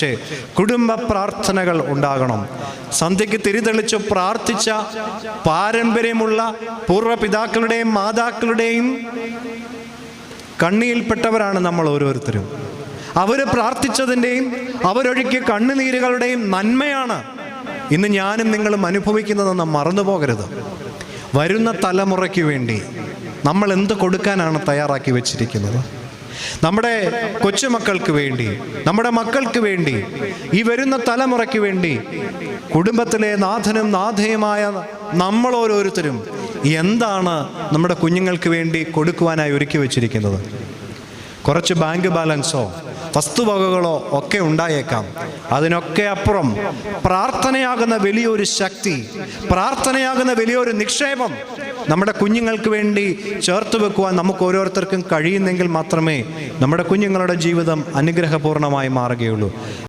പക്ഷേ കുടുംബ പ്രാർത്ഥനകൾ ഉണ്ടാകണം. സന്ധ്യയ്ക്ക് തിരിതെളിച്ച് പ്രാർത്ഥിച്ച പാരമ്പര്യമുള്ള പൂർവപിതാക്കളുടെയും മാതാക്കളുടെയും കണ്ണിയിൽപ്പെട്ടവരാണ് നമ്മൾ ഓരോരുത്തരും. അവർ പ്രാർത്ഥിച്ചതിന്റെയും അവരൊഴുക്കിയ കണ്ണുനീരുകളുടെയും നന്മയാണ് ഇന്ന് ഞാനും നിങ്ങളും അനുഭവിക്കുന്നതെന്ന് മറന്നു പോകരുത്. വരുന്ന തലമുറയ്ക്ക് വേണ്ടി നമ്മൾ എന്ത് കൊടുക്കാനാണ് തയ്യാറാക്കി വെച്ചിരിക്കുന്നത്? നമ്മുടെ കൊച്ചുമക്കൾക്ക് വേണ്ടി നമ്മുടെ മക്കൾക്ക് വേണ്ടി ഈ വരുന്ന തലമുറയ്ക്ക് വേണ്ടി കുടുംബത്തിലെ നാഥനും നാഥയുമായ നമ്മൾ ഓരോരുത്തരും എന്താണ് നമ്മുടെ കുഞ്ഞുങ്ങൾക്ക് വേണ്ടി കൊടുക്കുവാനായി ഒരുക്കി വെച്ചിരിക്കുന്നത്? കുറച്ച് ബാങ്ക് ബാലൻസോ വസ്തുവകകളോ ഒക്കെ ഉണ്ടായേക്കാം. അതിനൊക്കെ അപ്പുറം പ്രാർത്ഥനയാകുന്ന വലിയൊരു ശക്തി പ്രാർത്ഥനയാകുന്ന വലിയൊരു നിക്ഷേപം നമ്മുടെ കുഞ്ഞുങ്ങൾക്ക് വേണ്ടി ചേർത്ത് വെക്കുവാൻ നമുക്ക് ഓരോരുത്തർക്കും കഴിയുന്നെങ്കിൽ മാത്രമേ നമ്മുടെ കുഞ്ഞുങ്ങളുടെ ജീവിതം അനുഗ്രഹപൂർണമായി മാറുകയുള്ളൂ.